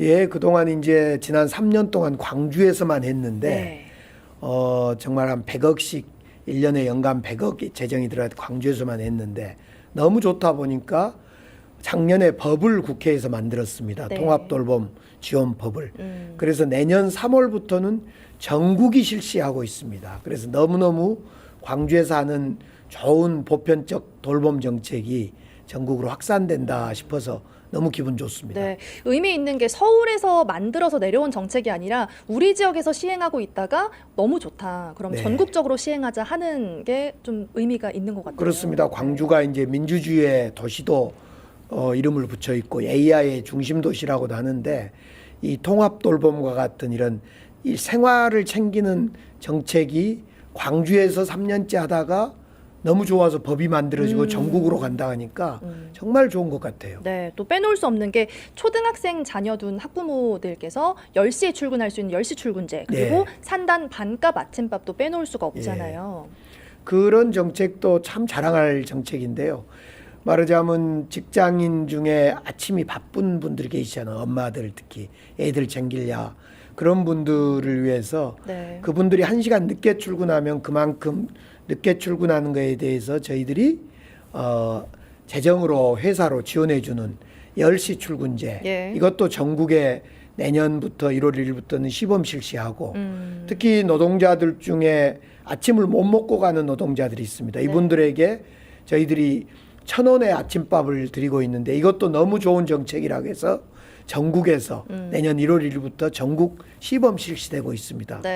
예, 그동안 이제 지난 3년 동안 광주에서만 했는데 네. 어, 정말 한 100억씩 1년에 연간 100억 재정이 들어가 광주에서만 했는데 너무 좋다 보니까 작년에 법을 국회에서 만들었습니다. 네. 통합돌봄 지원법을. 음. 그래서 내년 3월부터는 전국이 실시하고 있습니다. 그래서 너무너무 광주에서 하는 좋은 보편적 돌봄 정책이 전국으로 확산된다 싶어서 너무 기분 좋습니다. 네, 의미 있는 게 서울에서 만들어서 내려온 정책이 아니라 우리 지역에서 시행하고 있다가 너무 좋다. 그럼 네. 전국적으로 시행하자 하는 게 좀 의미가 있는 것 같아요. 그렇습니다. 광주가 이제 민주주의의 도시도 어, 이름을 붙여 있고 AI의 중심 도시라고도 하는데 이 통합 돌봄과 같은 이런 이 생활을 챙기는 정책이 광주에서 3년째 하다가 너무 좋아서 법이 만들어지고 음. 전국으로 간다 하니까 음. 정말 좋은 것 같아요. 네, 또 빼놓을 수 없는 게 초등학생 자녀 둔 학부모들께서 10시에 출근할 수 있는 10시 출근제 그리고 네. 산단 반값 아침밥도 빼놓을 수가 없잖아요. 그런 정책도 참 자랑할 정책인데요. 말하자면 직장인 중에 아침이 바쁜 분들이 계시잖아요. 엄마들 특히 애들 챙기랴 그런 분들을 위해서 네. 그분들이 한 시간 늦게 출근하면 그만큼 늦게 출근하는 거에 대해서 저희들이 어 재정으로 회사로 지원해 주는 10시 출근제 예. 이것도 전국에 내년부터 1월 1일부터는 시범 실시하고 음. 특히 노동자들 중에 아침을 못 먹고 가는 노동자들이 있습니다. 네. 이분들에게 저희들이 천 원의 아침밥을 드리고 있는데 이것도 너무 좋은 정책이라고 해서 전국에서 음. 내년 1월 1일부터 전국 시범 실시되고 있습니다. 네.